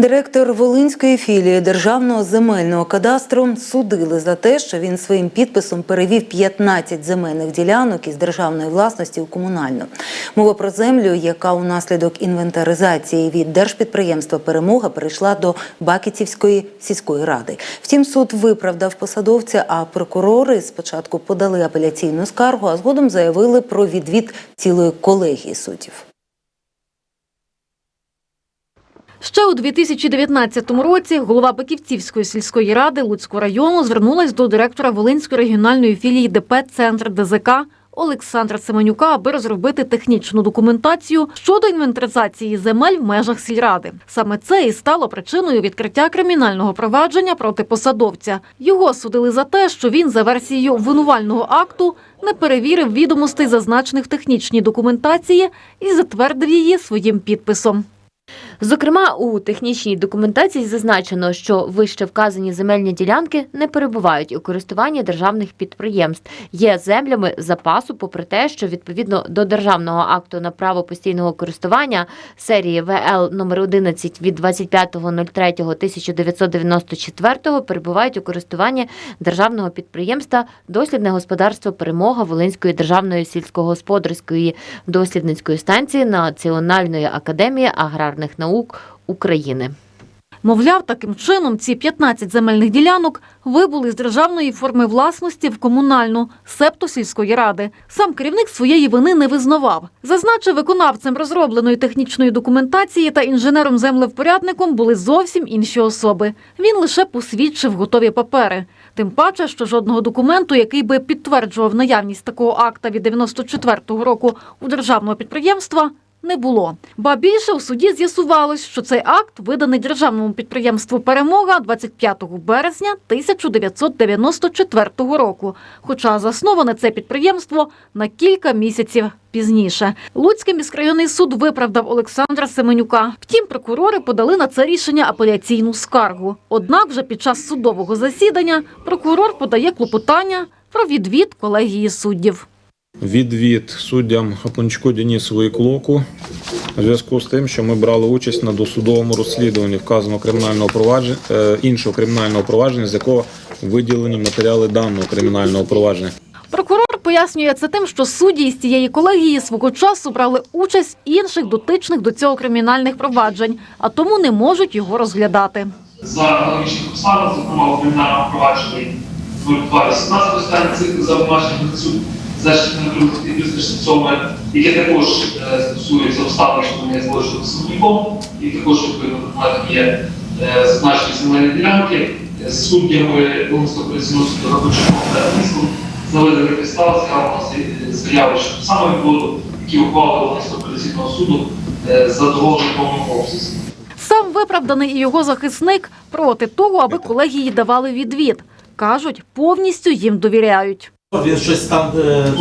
Директор Волинської філії Державного земельного кадастру судили за те, що він своїм підписом перевів 15 земельних ділянок із державної власності у комунальну. Мова про землю, яка унаслідок інвентаризації від держпідприємства Перемога перейшла до Бакітівської сільської ради. Втім, суд виправдав посадовця, а прокурори спочатку подали апеляційну скаргу, а згодом заявили про відвід цілої колегії суддів. Ще у 2019 році голова Баківцівської сільської ради Луцького району звернулась до директора Волинської регіональної філії ДП «Центр ДЗК» Олександра Семенюка, аби розробити технічну документацію щодо інвентаризації земель в межах сільради. Саме це і стало причиною відкриття кримінального провадження проти посадовця. Його судили за те, що він за версією обвинувального акту не перевірив відомостей, зазначених в технічній документації, і затвердив її своїм підписом. Зокрема, у технічній документації зазначено, що вище вказані земельні ділянки не перебувають у користуванні державних підприємств, є землями запасу, попри те, що відповідно до державного акту на право постійного користування серії ВЛ номер 11 від 25.03.1994 перебувають у користуванні державного підприємства Дослідне господарство Перемога Волинської державної сільськогосподарської дослідницької станції Національної академії аграрних наук України. Мовляв, таким чином ці 15 земельних ділянок вибули з державної форми власності в комунальну септо сільської ради. Сам керівник своєї вини не визнавав. Зазначив, виконавцем розробленої технічної документації та інженером-землевпорядником були зовсім інші особи. Він лише посвідчив готові папери. Тим паче, що жодного документу, який би підтверджував наявність такого акта від 94-го року у державного підприємства, не було. Ба більше у суді з'ясувалось, що цей акт виданий державному підприємству Перемога 25 березня 1994 року. Хоча засноване це підприємство на кілька місяців пізніше. Луцький міськрайонний суд виправдав Олександра Семенюка. Втім, прокурори подали на це рішення апеляційну скаргу. Однак, вже під час судового засідання прокурор подає клопотання про відвід колегії суддів. Відвід суддям Хапунчку Денисову і Клоку у зв'язку з тим, що ми брали участь на досудовому розслідуванні вказаного кримінального провадження е, іншого кримінального провадження, з якого виділені матеріали даного кримінального провадження. Прокурор пояснює це тим, що судді з цієї колегії свого часу брали участь інших дотичних до цього кримінальних проваджень, а тому не можуть його розглядати. за аналогічних обставин, зокрема у кримінальному провадженні 0218 станції за обмеженням на суд за 367, яке також е, стосується обставин, що вони зложили судником, і також є е, зазначені земельні ділянки. Е, З суддями Волинського апеляційного суду Рабочого та заведені підстав, заяви щодо саме відводу, які ухвалили Волинського апеляційного суду задоволені в повному обсязі. Сам виправданий і його захисник проти того, аби колегії давали відвід. Кажуть, повністю їм довіряють. Він щось там е,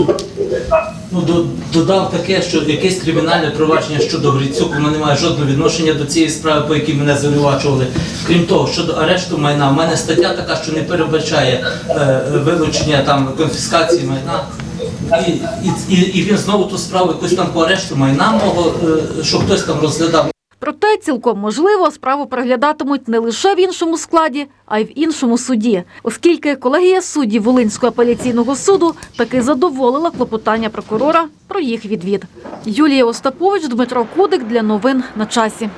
ну, додав таке, що якесь кримінальне провадження щодо Грицюк, воно не має жодного відношення до цієї справи, по якій мене звинувачували. Крім того, щодо арешту майна, в мене стаття така, що не передбачає е, вилучення там конфіскації майна. І, і, і, він знову ту справу якусь там по арешту майна мого, е, що хтось там розглядав. Проте цілком можливо справу переглядатимуть не лише в іншому складі, а й в іншому суді, оскільки колегія суддів Волинського апеляційного суду таки задоволила клопотання прокурора про їх відвід. Юлія Остапович, Дмитро Кудик для новин на часі.